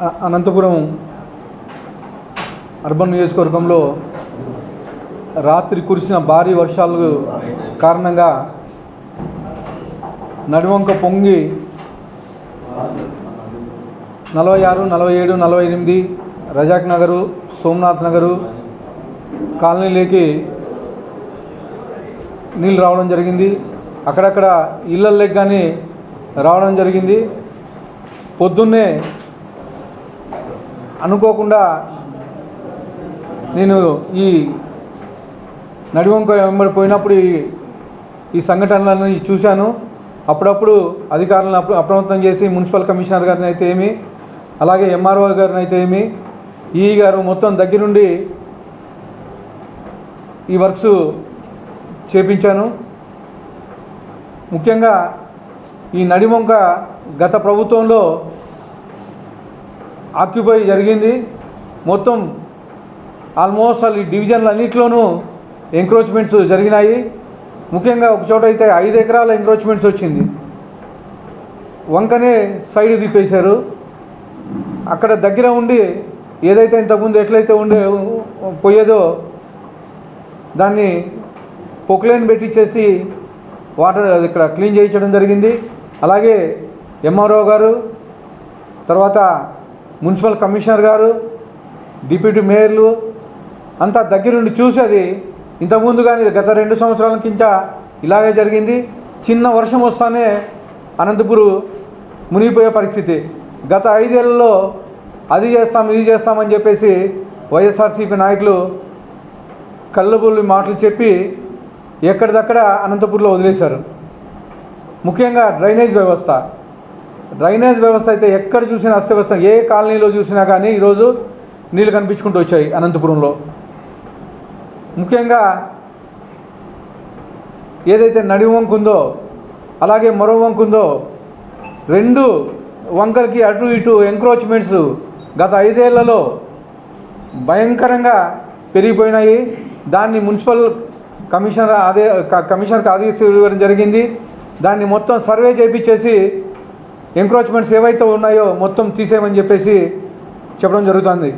Anantapuram urban నియోజకవర్గంలో రాత్రి కురిసిన భారీ వర్షాలు కారణంగా నడివంక పొంగి నలభై ఆరు నలభై ఏడు నలభై ఎనిమిది రజాక్ నగరు సోమనాథ్ నగరు కాలనీలోకి నీళ్ళు రావడం జరిగింది. అక్కడక్కడ ఇళ్ళల్లోకి కానీ రావడం జరిగింది. పొద్దున్నే అనుకోకుండా నేను ఈ నడివంక వెంబడి పోయినప్పుడు ఈ సంఘటనలను చూశాను. అప్పుడప్పుడు అధికారులను అప్ర- అప్రమత్తం చేసి మున్సిపల్ కమిషనర్ గారిని అయితే ఏమి అలాగే ఎంఆర్ఓ గారిని అయితే ఏమి ఈ గారు మొత్తం దగ్గరుండి ఈ వర్క్స్ చేపించాను. ముఖ్యంగా ఈ నడిమొంక గత ప్రభుత్వంలో ఆక్యుపై జరిగింది. మొత్తం ఆల్మోస్ట్ అసలు ఈ డివిజన్లు అన్నింటిలోనూ ఎంక్రోచ్మెంట్స్ జరిగినాయి. ముఖ్యంగా ఒక చోట అయితే ఐదు ఎకరాల ఎంక్రోచ్మెంట్స్ వచ్చింది. వంకనే సైడ్ తిప్పేశారు. అక్కడ దగ్గర ఉండి ఏదైతే ఇంతకుముందు ఎట్లయితే ఉండే పోయేదో దాన్ని పొక్లైన్ పెట్టించేసి వాటర్ ఇక్కడ క్లీన్ చేయించడం జరిగింది. అలాగే ఎంఆర్ఓ గారు తర్వాత మున్సిపల్ కమిషనర్ గారు డిప్యూటీ మేయర్లు అంతా దగ్గరుండి చూసేది ఇంతకుముందు కానీ గత రెండు సంవత్సరాల కింద ఇలాగే జరిగింది. చిన్న వర్షం వస్తానే అనంతపురు మునిగిపోయే పరిస్థితి. గత ఐదేళ్ళలో అది చేస్తాం ఇది చేస్తామని చెప్పేసి వైఎస్ఆర్సీపీ నాయకులు కళ్ళబుల్లి మాటలు చెప్పి ఎక్కడిదక్కడ అనంతపూర్లో వదిలేశారు. ముఖ్యంగా డ్రైనేజ్ వ్యవస్థ. డ్రైనేజ్ వ్యవస్థ అయితే ఎక్కడ చూసినా అస్తవ్యస్తం ఏ కాలనీలో చూసినా కానీ ఈరోజు నీళ్ళు కనిపించుకుంటూ వచ్చాయి అనంతపురంలో. ముఖ్యంగా ఏదైతే నడి వంకు ఉందో అలాగే మరో వంకు ఉందో రెండు వంకలకి అటు ఇటు ఎంక్రోచ్మెంట్స్ గత ఐదేళ్ళలో భయంకరంగా పెరిగిపోయినాయి. దాన్ని మున్సిపల్ కమిషనర్ అదే కమిషనర్కి ఆదేశం ఇవ్వడం జరిగింది. దాన్ని మొత్తం సర్వే చేపించేసి ఎంక్రోచ్మెంట్స్ ఏవైతే ఉన్నాయో మొత్తం తీసేయమని చెప్పేసి చెప్పడం జరుగుతుంది.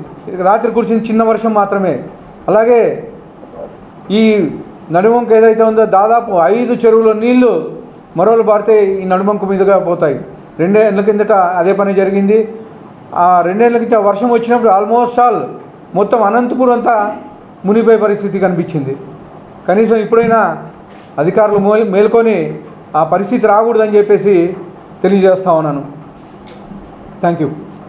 రాత్రి కురిసిన చిన్న వర్షం మాత్రమే. అలాగే ఈ నడుమంక ఏదైతే ఉందో దాదాపు ఐదు చెరువుల నీళ్ళు మరోలు పారితే ఈ నడుమంక మీదుగా పోతాయి. రెండేళ్ళ కిందట అదే పని జరిగింది. ఆ రెండేళ్ళ కింద వర్షం వచ్చినప్పుడు ఆల్మోస్ట్ ఆల్ మొత్తం అనంతపురం అంతా మునిపోయే పరిస్థితి కనిపించింది. కనీసం ఇప్పుడైనా అధికారులు మేల్కొని ఆ పరిస్థితి రాకూడదని చెప్పేసి తెలియజేస్తా ఉన్నాను. Thank you